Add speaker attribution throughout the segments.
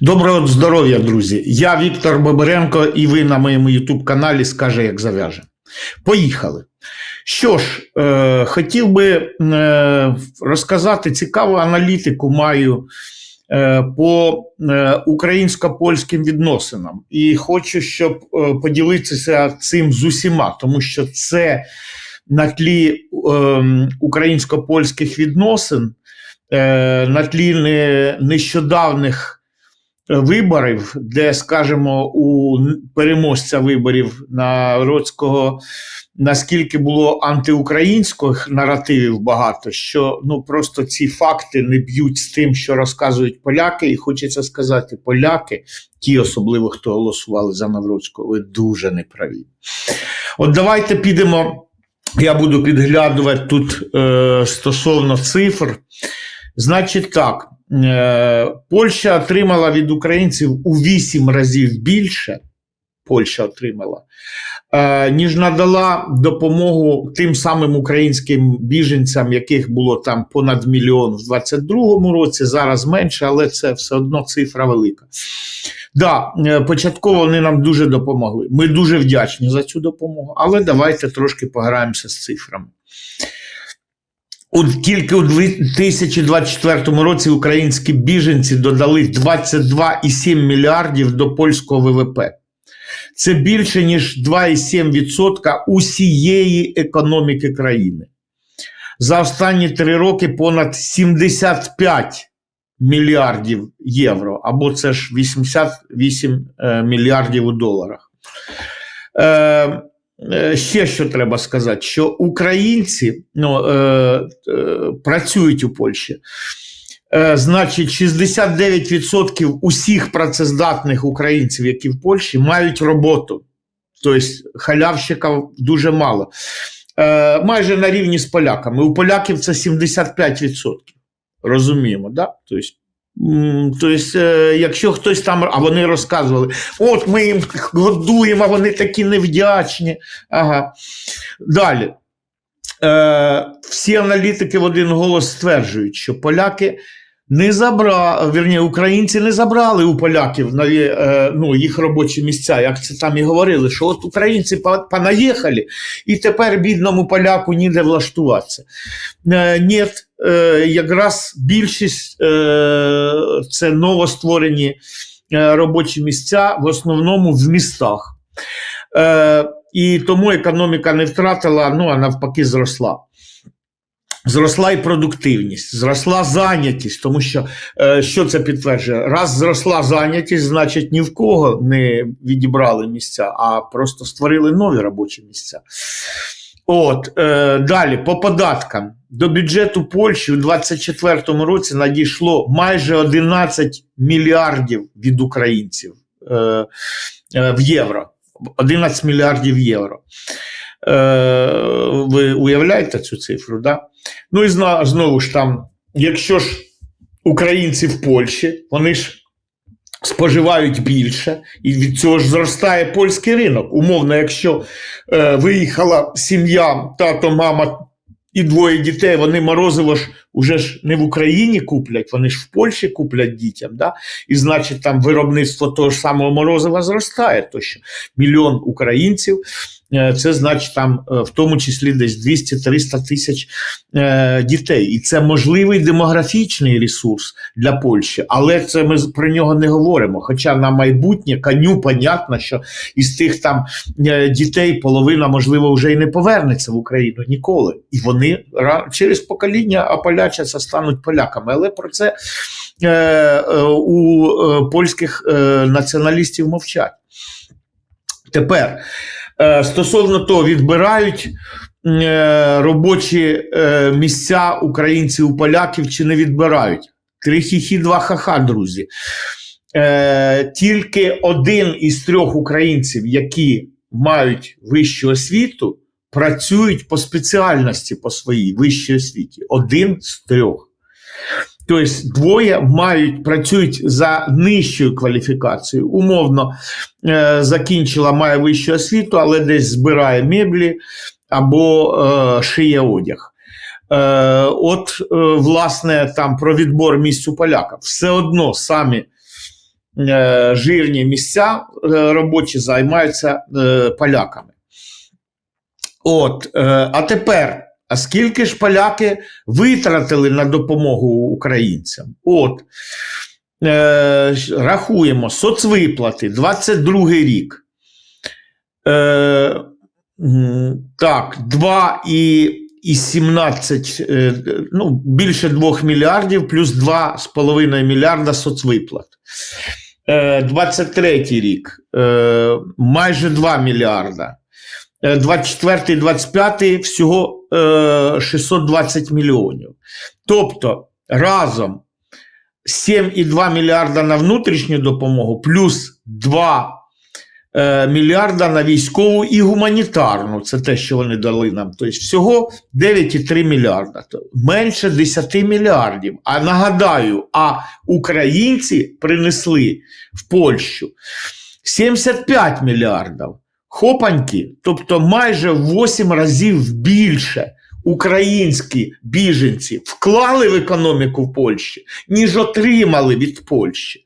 Speaker 1: Доброго здоров'я, друзі! Я Віктор Боберенко, і ви на моєму YouTube каналі Скаже, як зав'яже. Поїхали. Що ж, е, хотів би е, розказати цікаву аналітику маю е, по е, українсько-польським відносинам. І хочу, щоб е, поділитися цим з усіма, тому що це на тлі е, українсько-польських відносин, е, на тлі не, нещодавних виборів, де, скажімо, у переможця виборів народського наскільки було антиукраїнських наративів багато, що ну просто ці факти не б'ють з тим, що розказують поляки, і хочеться сказати, поляки, ті особливо, хто голосували за Навроцького, ви дуже неправі. От давайте підемо. Я буду підглядувати тут е, стосовно цифр. Значить, так, е, Польща отримала від українців у 8 разів більше. Польща отримала, е, ніж надала допомогу тим самим українським біженцям, яких було там понад мільйон в 22-му році, зараз менше, але це все одно цифра велика. Да, е, початково вони нам дуже допомогли. Ми дуже вдячні за цю допомогу, але давайте трошки пограємося з цифрами. От тільки у 2024 році українські біженці додали 22,7 мільярдів до польського ВВП. Це більше ніж 2,7% усієї економіки країни. За останні три роки понад 75 мільярдів євро, або це ж 88 е, мільярдів у доларах. Е, ще що треба сказати, що українці ну, е, е, працюють у Польщі. Е, Значить, 69% усіх працездатних українців, які в Польщі, мають роботу. Тобто халявщиків дуже мало. Е, Майже на рівні з поляками. У поляків це 75%. Розуміємо, да? Тобто, Тобто, якщо хтось там, а вони розказували, от ми їм годуємо, а вони такі невдячні. Ага. Далі. Е, Всі аналітики в один голос стверджують, що поляки не забрали, вірні, українці не забрали у поляків нові, е, ну, їх робочі місця, як це там і говорили, що от українці понаїхали, і тепер бідному поляку ніде влаштуватися. Е, Ні, е, якраз більшість е, це новостворені е, робочі місця, в основному в містах. Е, І тому економіка не втратила, ну а навпаки, зросла. Зросла і продуктивність, зросла зайнятість, тому що е, що це підтверджує? Раз зросла зайнятість, значить ні в кого не відібрали місця, а просто створили нові робочі місця. От е, далі по податкам до бюджету Польщі у 2024 році надійшло майже 11 мільярдів від українців е, е, в євро. 11 мільярдів євро. Е, ви уявляєте цю цифру? Да? Ну і знову ж там, якщо ж українці в Польщі, вони ж споживають більше, і від цього ж зростає польський ринок. Умовно, якщо е, виїхала сім'я, тато, мама і двоє дітей, вони морозиво ж уже ж не в Україні куплять, вони ж в Польщі куплять дітям. Да? І значить, там виробництво того ж самого морозива зростає. То що мільйон українців. Е, це значить там е, в тому числі десь 200-300 тисяч е, дітей. І це можливий демографічний ресурс для Польщі, але це ми про нього не говоримо. Хоча на майбутнє коню понятно, що із тих там дітей половина, можливо, вже й не повернеться в Україну ніколи. І вони через покоління ополячаться, стануть поляками. Але про це у польських націоналістів мовчать. Тепер стосовно того, відбирають е, робочі е, місця українців у поляків чи не відбирають. Три хіхі, два ха-ха, друзі. Тільки один із трьох українців, які мають вищу освіту, працюють по спеціальності по своїй вищій освіті. Один з трьох. Тобто двоє мають працюють за нижчою кваліфікацією. Умовно е, закінчила, має вищу освіту, але десь збирає меблі або е, шиє одяг. Е, От, власне, там про відбор місць у поляках. Все одно самі жирні місця робочі займаються поляками. От, а тепер, а скільки ж поляки витратили на допомогу українцям? От, е, рахуємо, соцвиплати, 22 рік. Е, так, 2 і, і 17, е, ну, більше 2 мільярдів, плюс 2,5 мільярда соцвиплат. Е, 23 рік, е, майже 2 мільярда. 24 25 всього е, 620 мільйонів. Тобто разом 7,2 мільярда на внутрішню допомогу, плюс 2 е, мільярда на військову і гуманітарну. Це те, що вони дали нам. Тобто всього 9,3 мільярда. Менше 10 мільярдів. А нагадаю, а українці принесли в Польщу 75 мільярдів. Хопаньки, тобто майже в 8 разів більше українські біженці вклали в економіку в Польщі, ніж отримали від Польщі.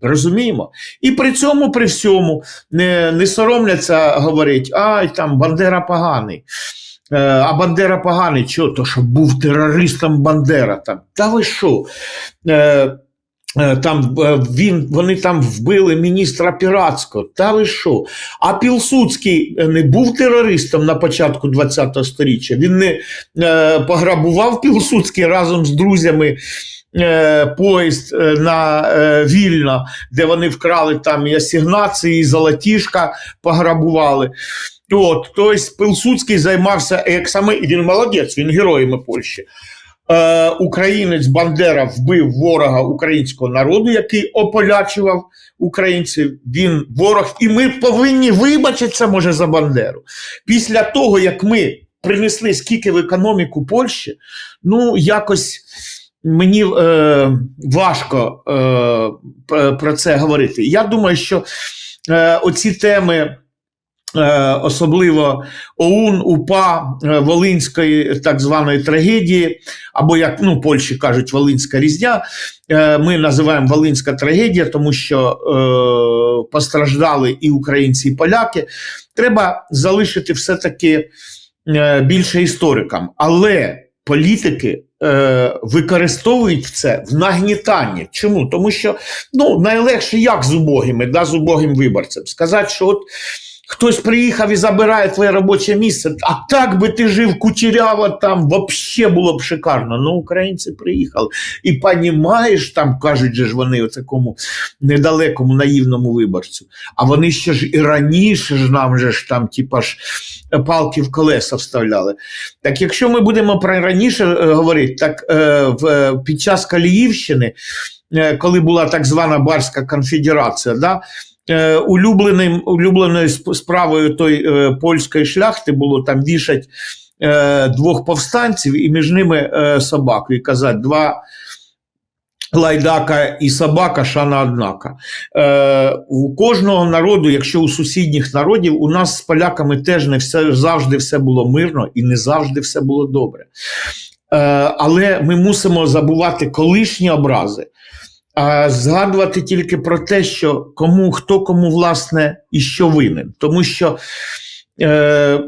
Speaker 1: Розуміємо? І при цьому, при всьому, не, не соромляться говорити, ай, там Бандера поганий. Е, а Бандера поганий, чого? То що був терористом Бандера. Там. Та ви що? Е, Е, Там е, він, вони там вбили міністра Піратського. Та ви що? А Пілсудський не був терористом на початку ХХ століття. Він не е, пограбував Пілсудський разом з друзями е, поїзд е, на е, Вільно, де вони вкрали там і асігнації, і золотішка пограбували. От, тобто Пилсудський займався ексами, і він молодець, він героями Польщі. Е, українець Бандера вбив ворога українського народу, який ополячував українців. Він ворог, і ми повинні вибачитися, може, за Бандеру. Після того, як ми принесли скільки в економіку Польщі, ну якось. Мені е, важко е, про це говорити. Я думаю, що е, оці теми особливо ОУН, УПА е, Волинської так званої трагедії, або як ну, Польщі кажуть, Волинська різня. Е, ми називаємо Волинська трагедія, тому що е, постраждали і українці, і поляки. Треба залишити все-таки е, більше історикам. Але політики. Використовують це в нагнітанні. Чому? Тому що ну, найлегше як з убогими, да, з убогим виборцем. Сказати, що от Хтось приїхав і забирає твоє робоче місце. А так би ти жив кучеряво там, взагалі було б шикарно. Ну, українці приїхали. І понімаєш, там кажуть, же ж вони у такому недалекому наївному виборцю. А вони ще ж і раніше ж нам же ж там, типа ж палки в колеса вставляли. Так якщо ми будемо про раніше е, говорити, так е, в, під час Каліївщини, е, коли була так звана Барська конфедерація, да, Е, улюбленим, улюбленою справою той е, польської шляхти було там вішать е, двох повстанців і між ними е, собаку. І казати, два лайдака і собака, шана однака. Е, у кожного народу, якщо у сусідніх народів, у нас з поляками теж не все завжди все було мирно і не завжди все було добре. Е, але ми мусимо забувати колишні образи а згадувати тільки про те, що кому хто кому власне і що винен. Тому що е,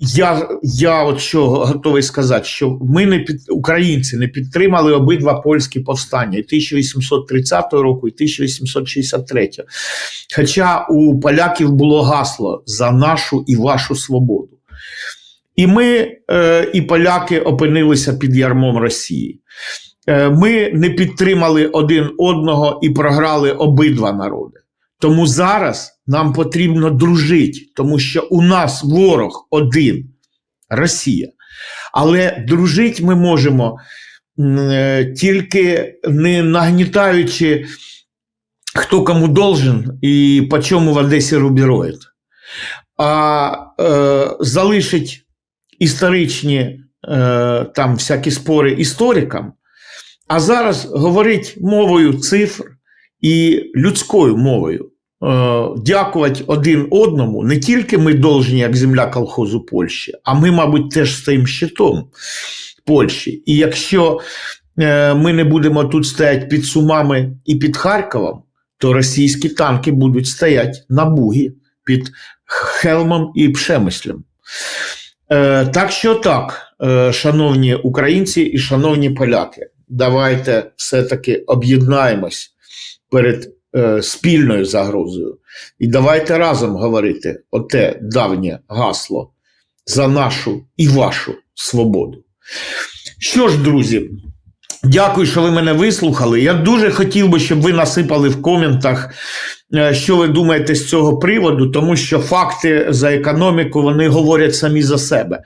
Speaker 1: я я от що готовий сказати, що ми не під українці не підтримали обидва польські повстання і 1830 року, і 1863. Хоча у поляків було гасло за нашу і вашу свободу. І ми, е, і поляки опинилися під ярмом Росії. Е, ми не підтримали один одного і програли обидва народи. Тому зараз нам потрібно дружити, тому що у нас ворог один Росія. Але дружити ми можемо е, тільки не нагнітаючи, хто кому должен і по чому в Одесі рубіроїд, а е, залишить історичні е, там всякі спори історикам. А зараз говорить мовою цифр і людською мовою. Е, дякувати один одному не тільки ми должні, як земля колхозу Польщі, а ми, мабуть, теж стоїмо щитом Польщі. І якщо е, ми не будемо тут стояти під Сумами і під Харковом, то російські танки будуть стояти на бугі під Хелмом і Пшемислем. Е, так що так, шановні українці і шановні поляки, давайте все-таки об'єднаємось перед е, спільною загрозою. І давайте разом говорити оте давнє гасло за нашу і вашу свободу. Що ж, друзі, дякую, що ви мене вислухали. Я дуже хотів би, щоб ви насипали в коментах, е, що ви думаєте з цього приводу, тому що факти за економіку вони говорять самі за себе.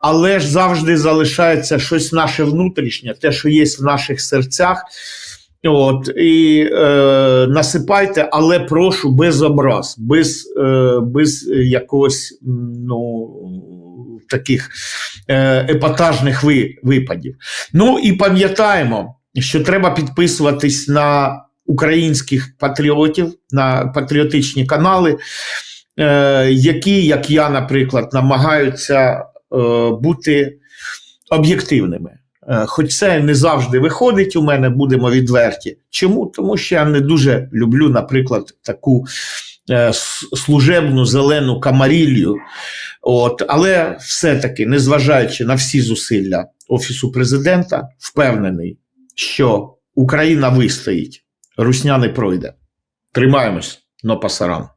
Speaker 1: Але ж завжди залишається щось наше внутрішнє, те, що є в наших серцях. От, і е, насипайте, але прошу без образ, без, е, без якогось ну, таких е, епатажних випадів. Ну і пам'ятаємо, що треба підписуватись на українських патріотів, на патріотичні канали, е, які, як я, наприклад, намагаються е, бути об'єктивними. Хоч це не завжди виходить у мене, будемо відверті. Чому? Тому що я не дуже люблю, наприклад, таку служебну зелену камарілью. От, але все-таки, незважаючи на всі зусилля Офісу президента, впевнений, що Україна вистоїть, Русня не пройде. Тримаємось, но пасаран.